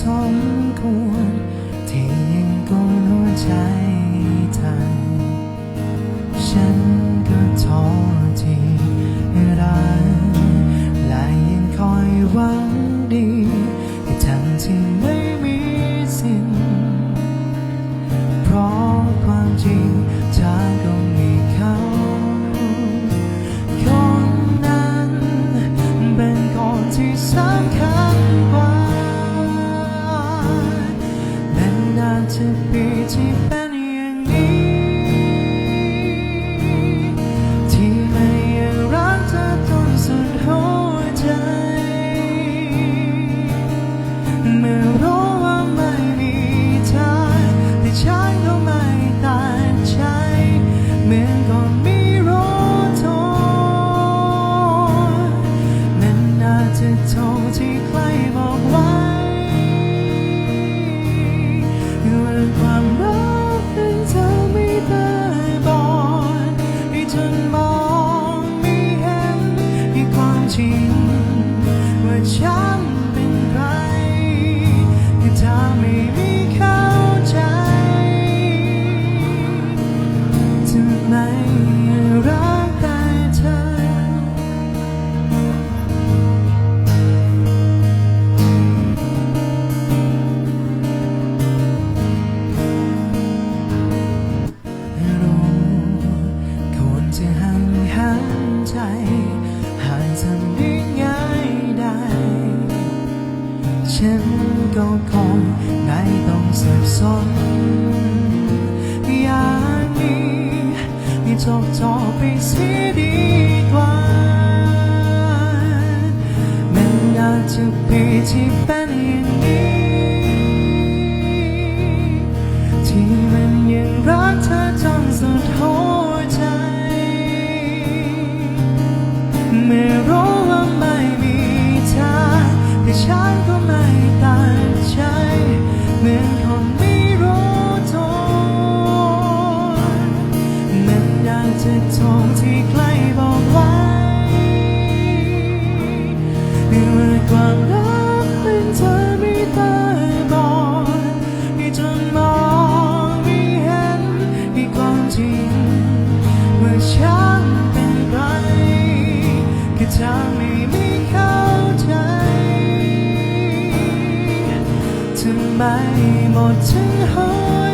สมควรที่ยังกุมหัวใจทันฉันก็ท้อที่รักและยังคอยหวังดีทั้งที่ไม่มีสิ่งเพราะความจริงเธอก็ จะปีที่เป็นอย่างนี้ ก็คงไม่ต้องสับสนอย่างนี้ให้จบจบไปเสียดีกว่ามันน่าจะปีที่เป็นอย่างนี้ ที่มันยังรักเธอจนสุดหัวใจเมื่อรู้ว่าไม่มีเธอแต่ฉันก็ อยากจะทรที่ใครบอกไว้ว่าความรักเป็นเธอไม่ได้บอกให้จนมองไม่เห็นในความจริงว่าฉันเป็นใครก็เธอไม่มีเข้าใจทำไมหมดทั้งหัว